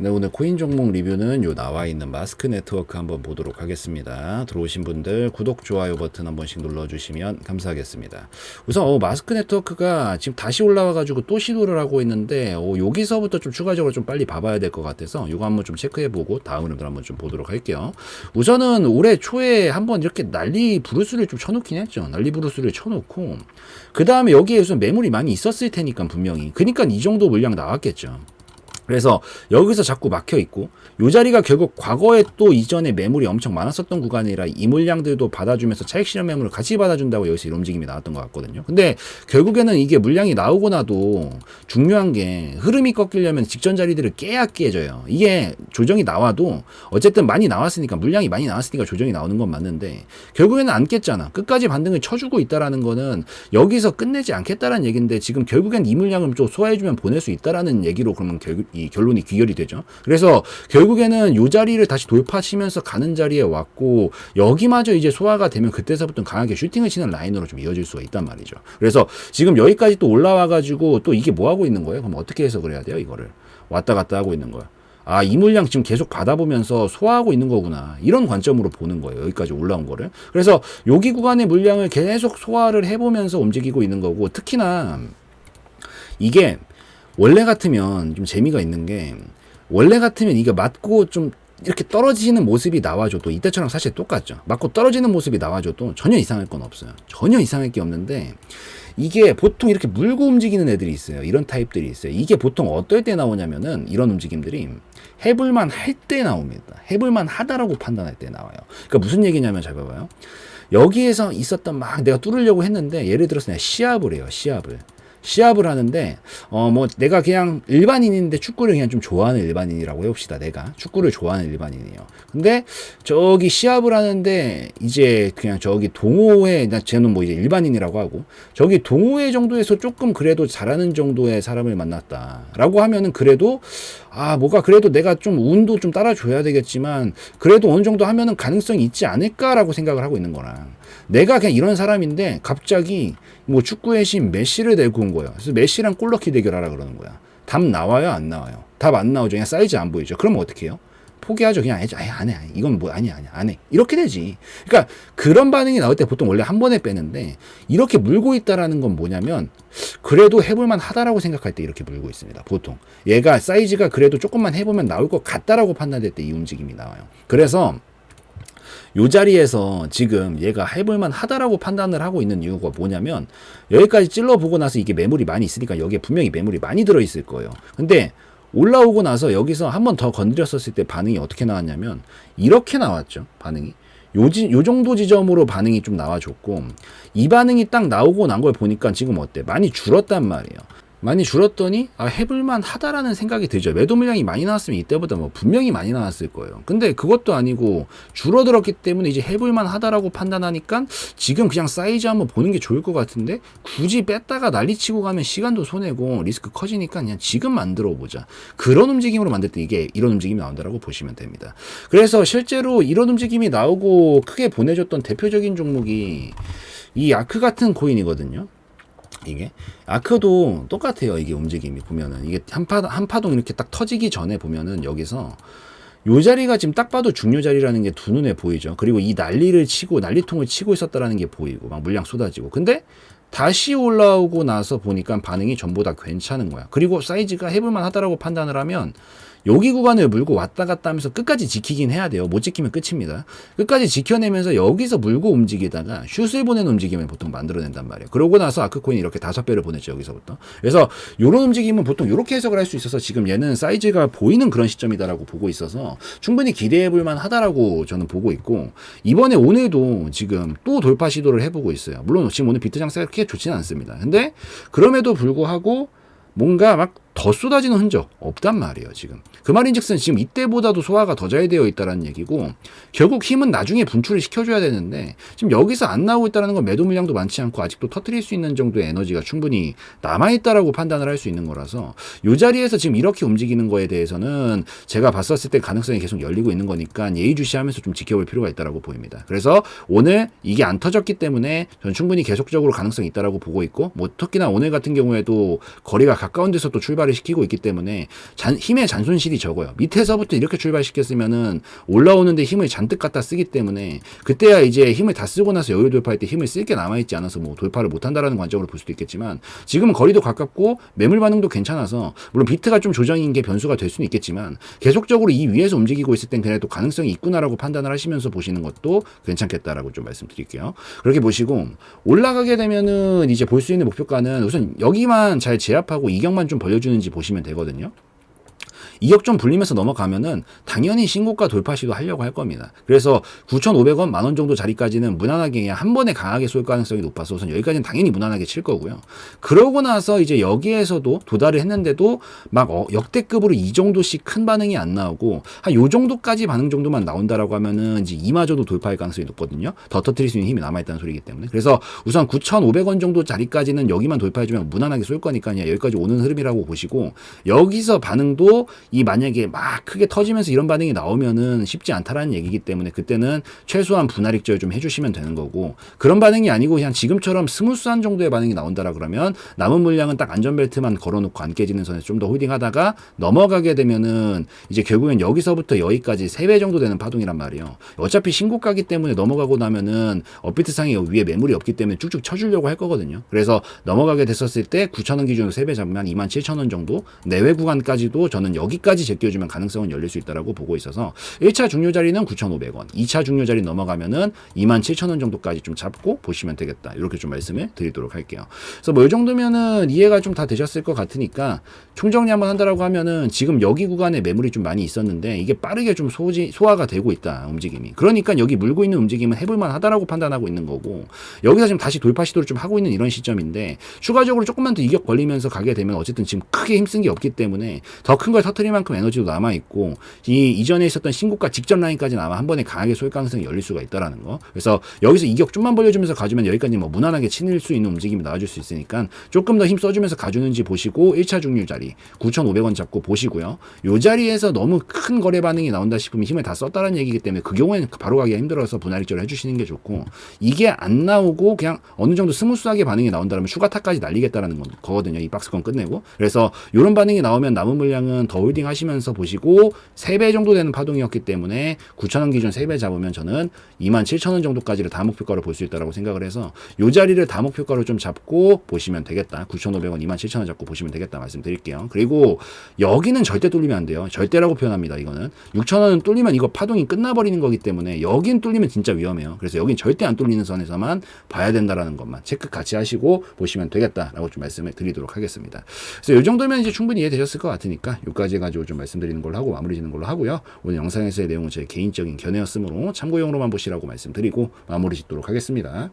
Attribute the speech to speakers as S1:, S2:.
S1: 네, 오늘 코인 종목 리뷰는 요 나와 있는 마스크 네트워크 한번 보도록 하겠습니다. 들어오신 분들 구독, 좋아요 버튼 한 번씩 눌러주시면 감사하겠습니다. 우선 어, 마스크 네트워크가 지금 다시 올라와가지고 또 시도를 하고 있는데 어, 여기서부터 좀 추가적으로 좀 빨리 봐봐야 될 것 같아서 이거 한번 좀 체크해보고 다음 흐름들 한번 좀 보도록 할게요. 우선은 올해 초에 한번 이렇게 난리 부르스를 좀 쳐놓긴 했죠. 난리 부르스를 쳐놓고 그 다음에 여기에 우선 매물이 많이 있었을 테니까 분명히 그러니까 이 정도 물량 나왔겠죠. 그래서 여기서 자꾸 막혀 있고 요 자리가 결국 과거에 또 이전에 매물이 엄청 많았었던 구간이라 이 물량들도 받아주면서 차익 실현 매물을 같이 받아준다고 여기서 이런 움직임이 나왔던 것 같거든요. 근데 결국에는 이게 물량이 나오고 나도 중요한 게 흐름이 꺾이려면 직전 자리들을 깨야 깨져요. 이게 조정이 나와도 어쨌든 많이 나왔으니까 물량이 많이 나왔으니까 조정이 나오는 건 맞는데 결국에는 안 깼잖아. 끝까지 반등을 쳐주고 있다라는 거는 여기서 끝내지 않겠다라는 얘기인데 지금 결국엔 이 물량을 좀 소화해주면 보낼 수 있다라는 얘기로 그러면 결국 이 결론이 귀결이 되죠. 그래서 결국에는 요 자리를 다시 돌파하시면서 가는 자리에 왔고 여기마저 이제 소화가 되면 그때서부터 강하게 슈팅을 치는 라인으로 좀 이어질 수가 있단 말이죠. 그래서 지금 여기까지 또 올라와가지고 또 이게 뭐 하고 있는 거예요? 그럼 어떻게 해석을 해야 돼요? 이거를 왔다 갔다 하고 있는 거야. 아, 이 물량 지금 계속 받아보면서 소화하고 있는 거구나. 이런 관점으로 보는 거예요. 여기까지 올라온 거를. 그래서 여기 구간의 물량을 계속 소화를 해보면서 움직이고 있는 거고, 특히나 이게 원래 같으면 좀 재미가 있는 게 원래 같으면 이게 맞고 좀 이렇게 떨어지는 모습이 나와줘도 이때처럼 사실 똑같죠. 맞고 떨어지는 모습이 나와줘도 전혀 이상할 건 없어요. 전혀 이상할 게 없는데 이게 보통 이렇게 물고 움직이는 애들이 있어요. 이런 타입들이 있어요. 이게 보통 어떨 때 나오냐면은 이런 움직임들이 해볼만 할 때 나옵니다. 해볼만 하다라고 판단할 때 나와요. 그러니까 무슨 얘기냐면 잘 봐봐요. 여기에서 있었던 막 내가 뚫으려고 했는데 예를 들어서 내가 시합을 해요. 시합을. 시합을 하는데 어 뭐 내가 그냥 일반인인데 축구를 그냥 좀 좋아하는 일반인이라고 해봅시다 내가. 축구를 좋아하는 일반인이에요. 근데 저기 시합을 하는데 이제 그냥 저기 동호회 나 쟤는 뭐 이제 일반인이라고 하고 저기 동호회 정도에서 조금 그래도 잘하는 정도의 사람을 만났다라고 하면은 그래도 아 뭐가 그래도 내가 좀 운도 좀 따라줘야 되겠지만 그래도 어느 정도 하면은 가능성이 있지 않을까라고 생각을 하고 있는 거라 내가 그냥 이런 사람인데 갑자기 뭐 축구의 신 메시를 데리고 온 거예요. 그래서 메시랑 골넣기 대결하라 그러는 거야. 답 나와요, 안 나와요? 답 안 나오죠. 그냥 사이즈 안 보이죠. 그러면 어떻게 해요? 포기하죠. 그냥 해줘. 아예 안 해. 이건 뭐 아니야, 아니야, 안 해. 이렇게 되지. 그러니까 그런 반응이 나올 때 보통 원래 한 번에 빼는데 이렇게 물고 있다라는 건 뭐냐면 그래도 해볼만 하다라고 생각할 때 이렇게 물고 있습니다. 보통 얘가 사이즈가 그래도 조금만 해보면 나올 것 같다라고 판단될 때 이 움직임이 나와요. 그래서 요 자리에서 지금 얘가 해볼만 하다라고 판단을 하고 있는 이유가 뭐냐면 여기까지 찔러보고 나서 이게 매물이 많이 있으니까 여기에 분명히 매물이 많이 들어있을 거예요. 근데 올라오고 나서 여기서 한 번 더 건드렸었을 때 반응이 어떻게 나왔냐면 이렇게 나왔죠. 반응이. 요, 지, 요 정도 지점으로 반응이 좀 나와줬고 이 반응이 딱 나오고 난 걸 보니까 지금 어때? 많이 줄었단 말이에요. 많이 줄었더니 아 해볼만 하다라는 생각이 들죠. 매도 물량이 많이 나왔으면 이때보다 뭐 분명히 많이 나왔을 거예요. 근데 그것도 아니고 줄어들었기 때문에 이제 해볼만 하다라고 판단하니까 지금 그냥 사이즈 한번 보는 게 좋을 것 같은데 굳이 뺐다가 난리치고 가면 시간도 손해고 리스크 커지니까 그냥 지금 만들어 보자. 그런 움직임으로 만들 때 이게 이런 움직임이 나온다라고 보시면 됩니다. 그래서 실제로 이런 움직임이 나오고 크게 보내줬던 대표적인 종목이 이 아크 같은 코인이거든요. 이게 아크도 똑같아요. 이게 움직임이 보면은 이게 한파 한 파동 이렇게 딱 터지기 전에 보면은 여기서 요 자리가 지금 딱 봐도 중요 자리라는 게 두 눈에 보이죠. 그리고 이 난리를 치고 난리통을 치고 있었다라는 게 보이고 막 물량 쏟아지고. 근데 다시 올라오고 나서 보니까 반응이 전부 다 괜찮은 거야. 그리고 사이즈가 해볼만 하다라고 판단을 하면 여기 구간을 물고 왔다 갔다 하면서 끝까지 지키긴 해야 돼요. 못 지키면 끝입니다. 끝까지 지켜내면서 여기서 물고 움직이다가 슛을 보내는 움직임을 보통 만들어낸단 말이에요. 그러고 나서 아크코인 이렇게 다섯 배를 보냈죠. 여기서부터. 그래서 이런 움직임은 보통 이렇게 해석을 할 수 있어서 지금 얘는 사이즈가 보이는 그런 시점이다라고 보고 있어서 충분히 기대해 볼 만하다라고 저는 보고 있고 이번에 오늘도 지금 또 돌파 시도를 해보고 있어요. 물론 지금 오늘 비트 장세가 그렇게 좋지는 않습니다. 근데 그럼에도 불구하고 뭔가 막 더 쏟아지는 흔적 없단 말이에요 지금 그 말인즉슨 지금 이때보다도 소화가 더 잘 되어 있다라는 얘기고 결국 힘은 나중에 분출을 시켜줘야 되는데 지금 여기서 안 나오고 있다는 건 매도 물량도 많지 않고 아직도 터트릴 수 있는 정도의 에너지가 충분히 남아 있다라고 판단을 할 수 있는 거라서 이 자리에서 지금 이렇게 움직이는 거에 대해서는 제가 봤었을 때 가능성이 계속 열리고 있는 거니까 예의주시하면서 좀 지켜볼 필요가 있다라고 보입니다. 그래서 오늘 이게 안 터졌기 때문에 전 충분히 계속적으로 가능성이 있다라고 보고 있고 뭐 특히나 오늘 같은 경우에도 거리가 가까운 데서 또 출발 을 출발을 시키고 있기 때문에 잔, 힘의 잔손실이 적어요. 밑에서부터 이렇게 출발시켰으면은 올라오는데 힘을 잔뜩 갖다 쓰기 때문에 그때야 이제 힘을 다 쓰고 나서 여유 돌파할 때 힘을 쓸 게 남아있지 않아서 뭐 돌파를 못한다라는 관점으로 볼 수도 있겠지만 지금은 거리도 가깝고 매물 반응도 괜찮아서 물론 비트가 좀 조정인 게 변수가 될 수는 있겠지만 계속적으로 이 위에서 움직이고 있을 땐 그래도 가능성이 있구나라고 판단을 하시면서 보시는 것도 괜찮겠다라고 좀 말씀드릴게요. 그렇게 보시고 올라가게 되면은 이제 볼 수 있는 목표가는 우선 여기만 잘 제압하고 이격만 좀 벌려주는 지 보시면 되거든요. 이격 좀 불리면서 넘어가면은 당연히 신고가 돌파 시도 하려고 할 겁니다. 그래서 9,500원 만 원 정도 자리까지는 무난하게 그냥 한 번에 강하게 쏠 가능성이 높아서 우선 여기까지는 당연히 무난하게 칠 거고요. 그러고 나서 이제 여기에서도 도달을 했는데도 막 어, 역대급으로 이 정도씩 큰 반응이 안 나오고 한 요 정도까지 반응 정도만 나온다라고 하면은 이제 이마저도 돌파할 가능성이 높거든요. 더 터트릴 수 있는 힘이 남아있다는 소리이기 때문에. 그래서 우선 9,500원 정도 자리까지는 여기만 돌파해주면 무난하게 쏠 거니까 여기까지 오는 흐름이라고 보시고 여기서 반응도 이 만약에 막 크게 터지면서 이런 반응이 나오면은 쉽지 않다라는 얘기이기 때문에 그때는 최소한 분할 익절 좀 해주시면 되는 거고 그런 반응이 아니고 그냥 지금처럼 스무스한 정도의 반응이 나온다라 그러면 남은 물량은 딱 안전벨트만 걸어놓고 안 깨지는 선에서 좀 더 홀딩하다가 넘어가게 되면은 이제 결국엔 여기서부터 여기까지 3배 정도 되는 파동이란 말이에요. 어차피 신고가기 때문에 넘어가고 나면은 업비트 상에 위에 매물이 없기 때문에 쭉쭉 쳐주려고 할 거거든요. 그래서 넘어가게 됐었을 때 9,000원 기준으로 3배 잡으면 27,000원 정도 내외 구간까지도 저는 여기 까지 제껴주면 가능성은 열릴 수 있다라고 보고 있어서 1차 중요 자리는 9,500원, 2차 중요 자리 넘어가면은 27,000원 정도까지 좀 잡고 보시면 되겠다. 이렇게 좀 말씀을 드리도록 할게요. 그래서 뭐 이 정도면은 이해가 좀 다 되셨을 것 같으니까 총정리 한번 한다라고 하면은 지금 여기 구간에 매물이 좀 많이 있었는데 이게 빠르게 좀 소지, 소화가 되고 있다 움직임이. 그러니까 여기 물고 있는 움직임은 해볼만 하다라고 판단하고 있는 거고 여기서 지금 다시 돌파 시도를 좀 하고 있는 이런 시점인데 추가적으로 조금만 더 이격 벌리면서 가게 되면 어쨌든 지금 크게 힘쓴 게 없기 때문에 더 큰 걸 터트 릴 만큼 에너지도 남아 있고 이 이전에 있었던 신고가 직전 라인까지는 아마 한 번에 강하게 쏠 가능성이 열릴 수가 있다라는 거. 그래서 여기서 이격 좀만 벌려주면서 가주면 여기까지 뭐 무난하게 치밀 수 있는 움직임이 나와줄 수 있으니까 조금 더 힘 써주면서 가주는지 보시고 1차 중류 자리 9,500원 잡고 보시고요. 요 자리에서 너무 큰 거래 반응이 나온다 싶으면 힘을 다 썼다는 얘기이기 때문에 그 경우에는 바로 가기가 힘들어서 분할 익절을 해주시는 게 좋고 이게 안 나오고 그냥 어느 정도 스무스하게 반응이 나온다면 슈가타까지 날리겠다라는 건 거거든요. 이 박스권 끝내고 그래서 이런 반응이 나오면 남은 물량은 더 홀딩 하시면서 보시고 3배 정도 되는 파동이었기 때문에 9,000원 기준 3배 잡으면 저는 27,000원 정도까지를 다 목표가로 볼 수 있다라고 생각을 해서 요 자리를 다 목표가로 좀 잡고 보시면 되겠다. 9,500원, 27,000원 잡고 보시면 되겠다 말씀드릴게요. 그리고 여기는 절대 뚫리면 안 돼요. 절대라고 표현합니다. 이거는 6,000원은 뚫리면 이거 파동이 끝나버리는 거기 때문에 여긴 뚫리면 진짜 위험해요. 그래서 여긴 절대 안 뚫리는 선에서만 봐야 된다라는 것만 체크 같이 하시고 보시면 되겠다라고 좀 말씀을 드리도록 하겠습니다. 그래서 이 정도면 이제 충분히 이해되셨을 것 같으니까 여기까지 가지고 좀 말씀드리는 걸로 하고 마무리 짓는 걸로 하고요. 오늘 영상에서의 내용은 제 개인적인 견해였으므로 참고용으로만 보시라고 말씀드리고 마무리 짓도록 하겠습니다.